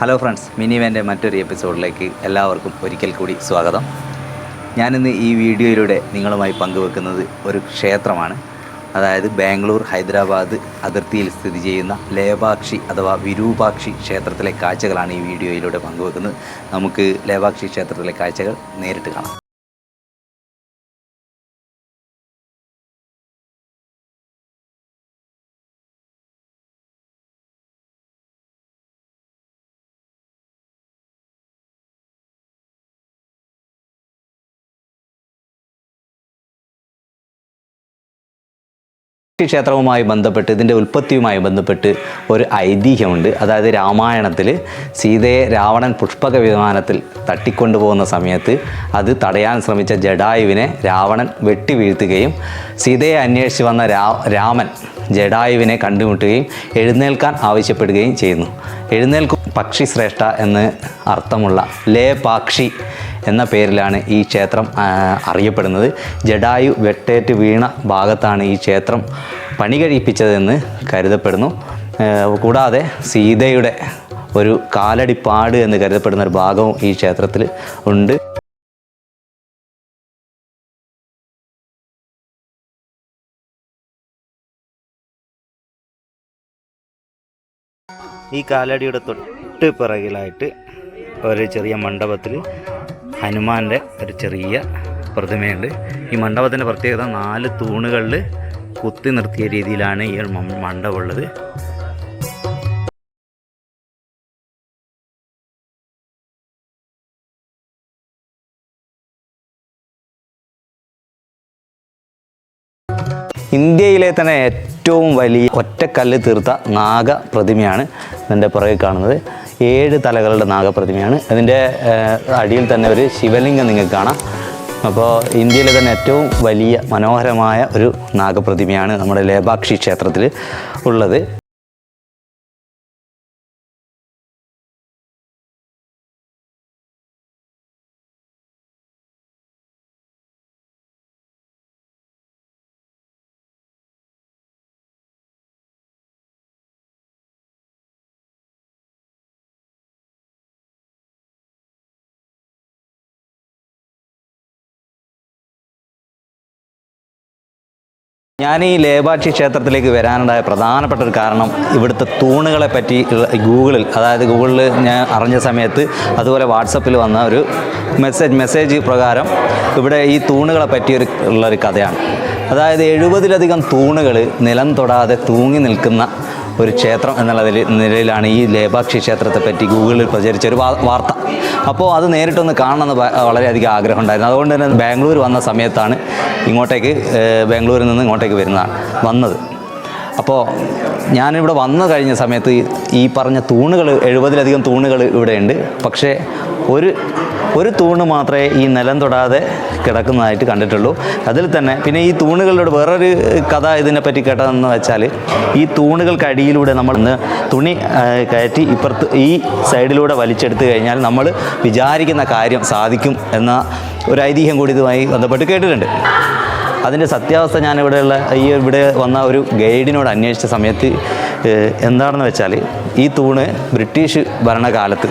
Hello friends mini വേന്റെ മറ്റൊരു എപ്പിസോഡിലേക്ക് എല്ലാവർക്കും ഒരിക്കൽ കൂടി സ്വാഗതം. ഞാനിന്ന് ഈ വീഡിയോയിലൂടെ നിങ്ങളുമായി പങ്കുവെക്കുന്നത് ഒരു ക്ഷേത്രമാണ്. അതായത് ബാംഗ്ലൂർ ഹൈദരാബാദ് അതിർത്തിയിൽ സ്ഥിതി ചെയ്യുന്ന ലേപാക്ഷി അഥവാ വിരൂപാക്ഷി ക്ഷേത്രത്തിലെ കാഴ്ചകളാണ് ഈ വീഡിയോയിലൂടെ പങ്കുവെക്കുന്നത്. നമുക്ക് ലേപാക്ഷി ക്ഷേത്രത്തിലെ കാഴ്ചകൾ നേരിട്ട് കാണാം. ക്ഷേത്രവുമായി ബന്ധപ്പെട്ട് ഇതിന്റെ ഉൽപ്പത്തിയുമായി ബന്ധപ്പെട്ട് ഒരു ഐതിഹ്യമുണ്ട്. അതായത് രാമായണത്തിൽ സീതയെ രാവണൻ പുഷ്പക വിമാനത്തിൽ തട്ടിക്കൊണ്ടുപോകുന്ന സമയത്ത് അത് തടയാൻ ശ്രമിച്ച ജഡായുവിനെ രാവണൻ വെട്ടി വീഴ്ത്തുകയും സീതയെ അന്വേഷിച്ച് വന്ന രാമൻ ജഡായുവിനെ കണ്ടുമുട്ടുകയും എഴുന്നേൽക്കാൻ ആവശ്യപ്പെടുകയും ചെയ്യുന്നു. എഴുന്നേൽക്കും പക്ഷി ശ്രേഷ്ഠ എന്ന് അർത്ഥമുള്ള ലേ പാക്ഷി എന്ന പേരിലാണ് ഈ ക്ഷേത്രം അറിയപ്പെടുന്നത്. ജഡായു വെട്ടേറ്റ് വീണ ഭാഗത്താണ് ഈ ക്ഷേത്രം പണി കഴിപ്പിച്ചതെന്ന് കരുതപ്പെടുന്നു. കൂടാതെ സീതയുടെ ഒരു കാലടിപ്പാട് എന്ന് കരുതപ്പെടുന്ന ഒരു ഭാഗവും ഈ ക്ഷേത്രത്തിൽ ഉണ്ട്. ഈ കാലടിയുടെ തൊട്ട് പിറകിലായിട്ട് ഒരു ചെറിയ മണ്ഡപത്തിൽ ഹനുമാന്റെ ഒരു ചെറിയ പ്രതിമയുണ്ട്. ഈ മണ്ഡപത്തിന്റെ പ്രത്യേകത നാല് തൂണുകളിൽ കുത്തി നിർത്തിയ രീതിയിലാണ് ഈ മണ്ഡപമുള്ളത്. ഇന്ത്യയിലെ തന്നെ ഏറ്റവും വലിയ ഒറ്റക്കല്ല് തീർത്ത നാഗ പ്രതിമയാണ് ഇതിന്റെ പുറകിൽ കാണുന്നത്. ഏഴ് തലകളുടെ നാഗപ്രതിമയാണ്. അതിന്റെ അടിയിൽ തന്നെ ഒരു ശിവലിംഗം നിങ്ങൾക്ക് കാണാം. അപ്പോൾ ഇന്ത്യയിലെ തന്നെ ഏറ്റവും വലിയ മനോഹരമായ ഒരു നാഗപ്രതിമയാണ് നമ്മുടെ ലേബാക്ഷി ക്ഷേത്രത്തിൽ ഉള്ളത്. ഞാൻ ഈ ലേബാക്ഷി ക്ഷേത്രത്തിലേക്ക് വരാനുണ്ടായ പ്രധാനപ്പെട്ട ഒരു കാരണം ഇവിടുത്തെ തൂണുകളെ പറ്റി ഗൂഗിളിൽ അതായത് ഗൂഗിളിൽ ഞാൻ അറിഞ്ഞ സമയത്ത് അതുപോലെ വാട്സപ്പിൽ വന്ന ഒരു മെസ്സേജ് മെസ്സേജ് പ്രകാരം ഇവിടെ ഈ തൂണുകളെ പറ്റി ഒരു ഉള്ളൊരു കഥയാണ്. അതായത് എഴുപതിലധികം തൂണുകൾ നിലം തൊടാതെ തൂങ്ങി നിൽക്കുന്ന ഒരു ക്ഷേത്രം എന്നുള്ള നിലയിലാണ് ഈ ലേപാക്ഷി ക്ഷേത്രത്തെ പറ്റി ഗൂഗിളിൽ പ്രചരിച്ച ഒരു വാർത്ത. അപ്പോൾ അത് നേരിട്ടൊന്ന് കാണണമെന്ന് വളരെയധികം ആഗ്രഹം ഉണ്ടായിരുന്നു. അതുകൊണ്ട് തന്നെ ബാംഗ്ലൂർ വന്ന സമയത്താണ് ഇങ്ങോട്ടേക്ക് ബാംഗ്ലൂരിൽ നിന്ന് ഇങ്ങോട്ടേക്ക് വരുന്നതാണ് വന്നത്. അപ്പോൾ ഞാനിവിടെ വന്നു കഴിഞ്ഞ സമയത്ത് ഈ- പറഞ്ഞ തൂണുകൾ എഴുപതിലധികം തൂണുകൾ ഇവിടെയുണ്ട്. പക്ഷേ ഒരു ഒരു തൂണ് മാത്രമേ ഈ നിലം തൊടാതെ കിടക്കുന്നതായിട്ട് കണ്ടിട്ടുള്ളൂ. അതിൽ തന്നെ പിന്നെ ഈ തൂണുകളുടെ വേറൊരു കഥ ഇതിനെപ്പറ്റി കേട്ടതെന്ന് വെച്ചാൽ ഈ തൂണുകൾക്കടിയിലൂടെ നമ്മൾ തുണി കയറ്റി ഇപ്പുറത്ത് ഈ സൈഡിലൂടെ വലിച്ചെടുത്തു കഴിഞ്ഞാൽ നമ്മൾ വിചാരിക്കുന്ന കാര്യം സാധിക്കും എന്ന ഒരു ഐതിഹ്യം കൂടി ഇതുമായി ബന്ധപ്പെട്ട് കേട്ടിട്ടുണ്ട്. അതിന്റെ സത്യാവസ്ഥ ഞാൻ ഇവിടെയുള്ള ഈ ഇവിടെ വന്ന ഒരു ഗൈഡിനോട് അന്വേഷിച്ച സമയത്ത് എന്താണെന്ന് വെച്ചാൽ ഈ തൂണ് ബ്രിട്ടീഷ് ഭരണകാലത്ത്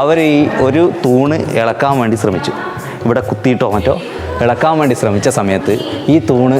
അവർ ഈ ഒരു തൂണ് ഇളക്കാൻ വേണ്ടി ശ്രമിച്ചു. ഇവിടെ കുത്തിയിട്ടോ മറ്റോ ഇളക്കാൻ വേണ്ടി ശ്രമിച്ച സമയത്ത് ഈ തൂണ്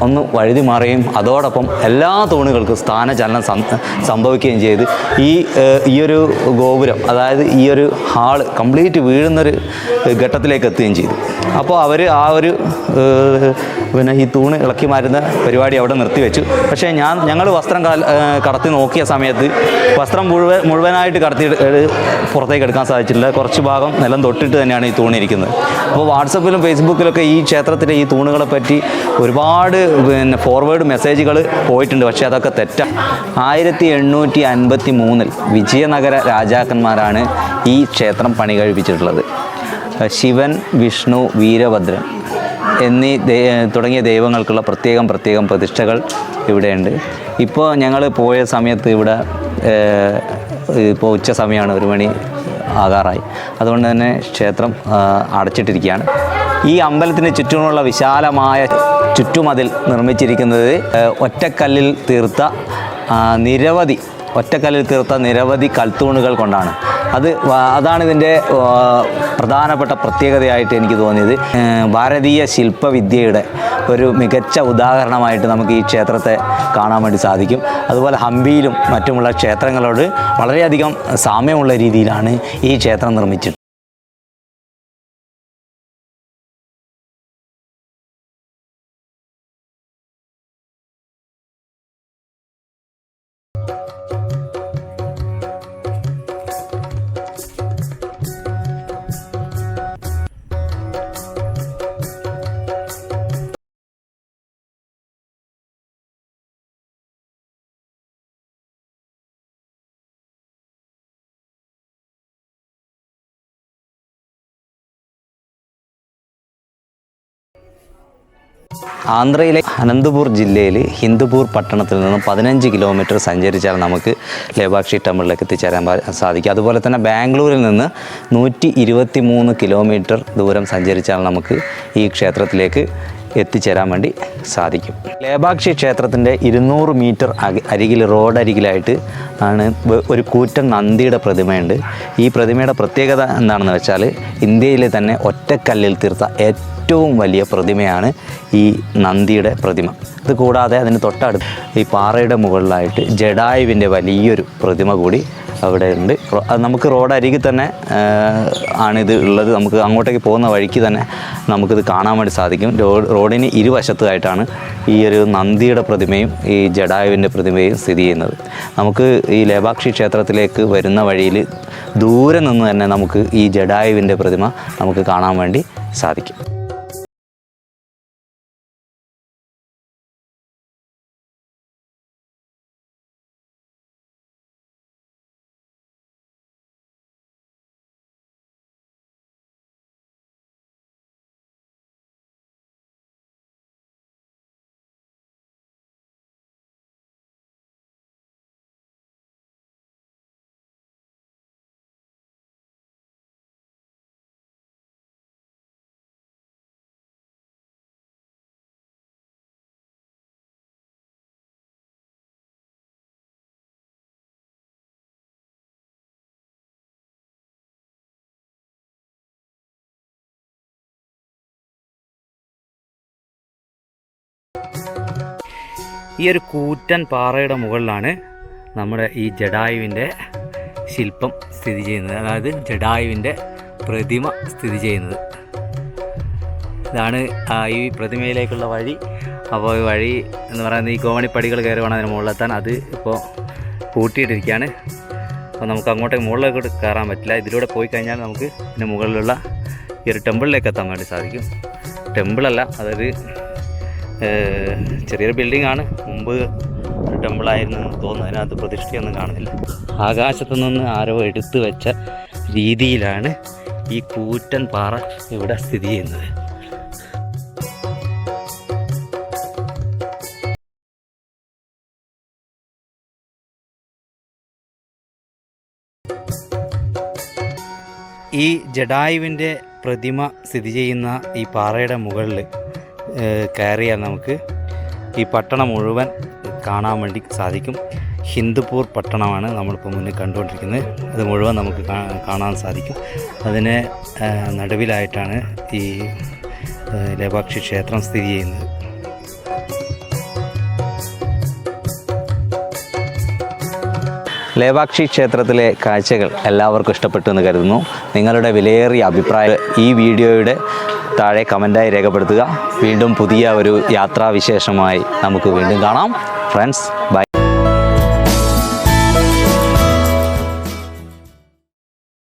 ഒന്ന് വഴുതി മാറുകയും അതോടൊപ്പം എല്ലാ തൂണുകൾക്കും സ്ഥാനചലനം സംഭവിക്കുകയും ചെയ്ത് ഈ ഈയൊരു ഗോപുരം അതായത് ഈ ഒരു ഹാൾ കംപ്ലീറ്റ് വീഴുന്നൊരു ഘട്ടത്തിലേക്ക് എത്തുകയും ചെയ്തു. അപ്പോൾ അവർ ആ ഒരു പിന്നെ ഈ തൂണ് ഇളക്കി മാറ്റുന്ന പരിപാടി അവിടെ നിർത്തിവെച്ചു. പക്ഷേ ഞാൻ ഞങ്ങൾ വസ്ത്രം കടത്തി നോക്കിയ സമയത്ത് വസ്ത്രം മുഴുവൻ മുഴുവനായിട്ട് കടത്തി പുറത്തേക്ക് എടുക്കാൻ സാധിച്ചിട്ടില്ല. കുറച്ച് ഭാഗം നിലം തൊട്ടിട്ട് തന്നെയാണ് ഈ തൂണിരിക്കുന്നത് അപ്പോൾ വാട്സപ്പിലും ഫേസ്ബുക്കിലൊക്കെ ഈ ക്ഷേത്രത്തിലെ ഈ തൂണുകളെ പറ്റി ഒരുപാട് പിന്നെ ഫോർവേഡ് മെസ്സേജുകൾ പോയിട്ടുണ്ട്. പക്ഷേ അതൊക്കെ തെറ്റാണ് ആയിരത്തി എണ്ണൂറ്റി അൻപത്തി മൂന്നിൽ വിജയനഗര രാജാക്കന്മാരാണ് ഈ ക്ഷേത്രം പണി കഴിപ്പിച്ചിട്ടുള്ളത്. ശിവൻ വിഷ്ണു വീരഭദ്രൻ. എന്നീ തുടങ്ങിയ ദൈവങ്ങൾക്കുള്ള പ്രത്യേകം പ്രത്യേകം പ്രതിഷ്ഠകൾ ഇവിടെയുണ്ട്. ഇപ്പോൾ ഞങ്ങൾ പോയ സമയത്ത് ഇവിടെ ഇപ്പോൾ ഉച്ച സമയമാണ് ഒരു മണി ആകാറായി. അതുകൊണ്ട് തന്നെ ക്ഷേത്രം അടച്ചിട്ടിരിക്കുകയാണ്. ഈ അമ്പലത്തിന് ചുറ്റുമുള്ള വിശാലമായ ചുറ്റുമതിൽ നിർമ്മിച്ചിരിക്കുന്നത് ഒറ്റക്കല്ലിൽ തീർത്ത നിരവധി ഒറ്റക്കല്ലിൽ തീർത്ത നിരവധി കൽത്തൂണുകൾ കൊണ്ടാണ്. അത് അതാണ് ഇതിന്റെ പ്രധാനപ്പെട്ട പ്രത്യേകതയായിട്ട് എനിക്ക് തോന്നിയത്. ഭാരതീയ ശില്പവിദ്യയുടെ ഒരു മികച്ച ഉദാഹരണമായിട്ട് നമുക്ക് ഈ ക്ഷേത്രത്തെ കാണാൻ വേണ്ടി സാധിക്കും. അതുപോലെ ഹംപിയിലും മറ്റുമുള്ള ക്ഷേത്രങ്ങളോട് വളരെയധികം സാമ്യമുള്ള രീതിയിലാണ് ഈ ക്ഷേത്രം നിർമ്മിച്ചിട്ടുള്ളത്. ആന്ധ്രയിലെ അനന്തപൂർ ജില്ലയിൽ ഹിന്ദുപൂർ പട്ടണത്തിൽ നിന്നും പതിനഞ്ച് കിലോമീറ്റർ സഞ്ചരിച്ചാൽ നമുക്ക് ലേബാക്ഷി ടെമ്പിളിലേക്ക് എത്തിച്ചേരാൻ സാധിക്കും. അതുപോലെ തന്നെ ബാംഗ്ലൂരിൽ നിന്ന് നൂറ്റി ഇരുപത്തി മൂന്ന് കിലോമീറ്റർ ദൂരം സഞ്ചരിച്ചാൽ നമുക്ക് ഈ ക്ഷേത്രത്തിലേക്ക് എത്തിച്ചേരാൻ വേണ്ടി സാധിക്കും. ലേബാക്ഷി ക്ഷേത്രത്തിന്റെ ഇരുന്നൂറ് മീറ്റർ അരികിൽ റോഡരികിലായിട്ട് ആണ് ഒരു കൂറ്റൻ നന്ദിയുടെ പ്രതിമയുണ്ട്. ഈ പ്രതിമയുടെ പ്രത്യേകത എന്താണെന്ന് വെച്ചാൽ ഇന്ത്യയിലെ തന്നെ ഒറ്റക്കല്ലിൽ തീർത്ത ഏറ്റവും വലിയ പ്രതിമയാണ് ഈ നന്ദിയുടെ പ്രതിമ. ഇത് കൂടാതെ അതിന് തൊട്ടടുത്ത് ഈ പാറയുടെ മുകളിലായിട്ട് ജഡായുവിന്റെ വലിയൊരു പ്രതിമ കൂടി അവിടെ ഉണ്ട്. നമുക്ക് റോഡ് അരികിൽ തന്നെ ആണിത് ഉള്ളത്. നമുക്ക് അങ്ങോട്ടേക്ക് പോകുന്ന വഴിക്ക് തന്നെ നമുക്കിത് കാണാൻ വേണ്ടി സാധിക്കും. റോഡ് റോഡിന് ഇരുവശത്തായിട്ടാണ് ഈ ഒരു നന്ദിയുടെ പ്രതിമയും ഈ ജഡായുവിന്റെ പ്രതിമയും സ്ഥിതി ചെയ്യുന്നത്. നമുക്ക് ഈ ലേബാക്ഷി ക്ഷേത്രത്തിലേക്ക് വരുന്ന വഴിയിൽ ദൂരെ നിന്ന് തന്നെ നമുക്ക് ഈ ജഡായുവിന്റെ പ്രതിമ നമുക്ക് കാണാൻ വേണ്ടി സാധിക്കും. ഈ ഒരു കൂറ്റൻ പാറയുടെ മുകളിലാണ് നമ്മുടെ ഈ ജഡായുവിന്റെ ശില്പം സ്ഥിതി ചെയ്യുന്നത്. അതായത് ജഡായുവിന്റെ പ്രതിമ സ്ഥിതി ചെയ്യുന്നത്. ഇതാണ് ഈ പ്രതിമയിലേക്കുള്ള വഴി. അപ്പോൾ ഈ വഴി എന്ന് പറയുന്നത് ഈ കോമണിപ്പടികൾ കയറി വേണം അതിന് മുകളിലെത്താൻ. അത് ഇപ്പോൾ പൂട്ടിയിട്ടിരിക്കുകയാണ്. അപ്പോൾ നമുക്ക് അങ്ങോട്ടേക്ക് മുകളിലേക്ക് കയറാൻ പറ്റില്ല. ഇതിലൂടെ പോയി കഴിഞ്ഞാൽ നമുക്ക് ഇതിന്റെ മുകളിലുള്ള ഈ ഒരു ടെമ്പിളിലേക്ക് എത്താൻ വേണ്ടി സാധിക്കും. ടെമ്പിളല്ല അതൊരു ചെറിയൊരു ബിൽഡിംഗ് ആണ് മുമ്പ് ഒരു ടെമ്പിളായിരുന്നു എന്ന് തോന്നുന്നു. അതിനകത്ത് പ്രതിഷ്ഠയൊന്നും കാണുന്നില്ല. ആകാശത്തു നിന്ന് ആരോ എടുത്തു വെച്ച രീതിയിലാണ് ഈ കൂറ്റൻ പാറ ഇവിടെ സ്ഥിതി ചെയ്യുന്നത്. ഈ ജഡായുവിന്റെ പ്രതിമ സ്ഥിതി ചെയ്യുന്ന ഈ പാറയുടെ മുകളിൽ കയറിയാൽ നമുക്ക് ഈ പട്ടണം മുഴുവൻ കാണാൻ വേണ്ടി സാധിക്കും. ഹിന്ദുപൂർ പട്ടണമാണ് നമ്മളിപ്പോൾ മുന്നിൽ കണ്ടുകൊണ്ടിരിക്കുന്നത്. അത് മുഴുവൻ നമുക്ക് കാണാൻ സാധിക്കും. അതിന് നടുവിലായിട്ടാണ് ഈ ലവാക്ഷി ക്ഷേത്രം സ്ഥിതി ചെയ്യുന്നത്. ലേവാക്ഷി ക്ഷേത്രത്തിലെ കാഴ്ചകൾ എല്ലാവർക്കും ഇഷ്ടപ്പെട്ടു എന്ന് കരുതുന്നു. നിങ്ങളുടെ വിലയേറിയ അഭിപ്രായം ഈ വീഡിയോയുടെ താഴെ കമന്റായി രേഖപ്പെടുത്തുക. വീണ്ടും പുതിയ ഒരു യാത്രാവിശേഷമായി നമുക്ക് വീണ്ടും കാണാം. Friends bye.